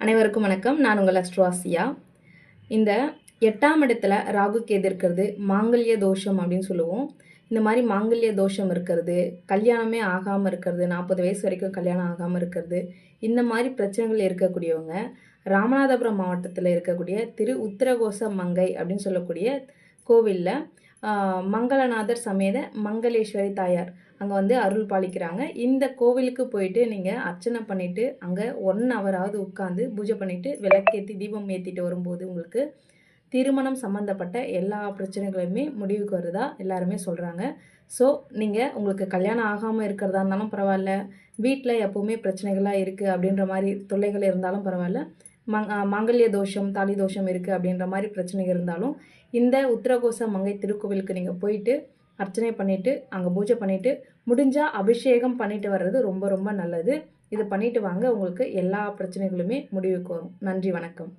அனைவருக்கும் வணக்கம். நான் உங்கள் அஸ்ட்ராசியா இந்த எட்டாம் இடத்துல ராகு கேது இருக்கிறது மாங்கல்ய தோஷம் அப்படின்னு சொல்லுவோம். இந்த மாதிரி மாங்கல்ய தோஷம் இருக்கிறது கல்யாணமே ஆகாமல் இருக்கிறது நாற்பது வயசு வரைக்கும் கல்யாணம் ஆகாமல் இருக்கிறது இந்த மாதிரி பிரச்சனைகள் இருக்கக்கூடியவங்க ராமநாதபுரம் மாவட்டத்தில் இருக்கக்கூடிய திரு உத்தரகோச மங்கை அப்படின்னு சொல்லக்கூடிய கோவிலில் மங்களநாதர் சமேத மங்களேஸ்வரி தாயார். அங்கே வந்து அருள் பாலிக்கிறாங்க. இந்த கோவிலுக்கு போயிட்டு நீங்கள் அர்ச்சனை பண்ணிவிட்டு அங்கே ஒன் ஹவராவது உட்காந்து பூஜை பண்ணிவிட்டு விளக்கேற்றி தீபம் ஏற்றிட்டு வரும்போது உங்களுக்கு திருமணம் சம்மந்தப்பட்ட எல்லா பிரச்சனைகளுமே முடிவுக்கு வருதா எல்லாருமே சொல்கிறாங்க ஸோ நீங்கள் உங்களுக்கு கல்யாணம் ஆகாமல் இருக்கிறதா இருந்தாலும் பரவாயில்ல. வீட்டில் எப்போவுமே பிரச்சனைகளாக இருக்குது அப்படின்ற மாதிரி தொல்லைகள் இருந்தாலும் பரவாயில்ல. மங் மாங்கல்ய தோஷம் தாலி தோஷம் இருக்குது அப்படின்ற மாதிரி பிரச்சனை இருந்தாலும் இந்த உத்தரகோச மங்கை திருக்கோவிலுக்கு நீங்கள் போயிட்டு அர்ச்சனை பண்ணிவிட்டு அங்கே பூஜை பண்ணிவிட்டு முடிஞ்சால் அபிஷேகம் பண்ணிட்டு வர்றது ரொம்ப ரொம்ப நல்லது. இது பண்ணிட்டு வாங்க. உங்களுக்கு எல்லா பிரச்சனைகளுமே முடிவுக்கு வரும். நன்றி வணக்கம்.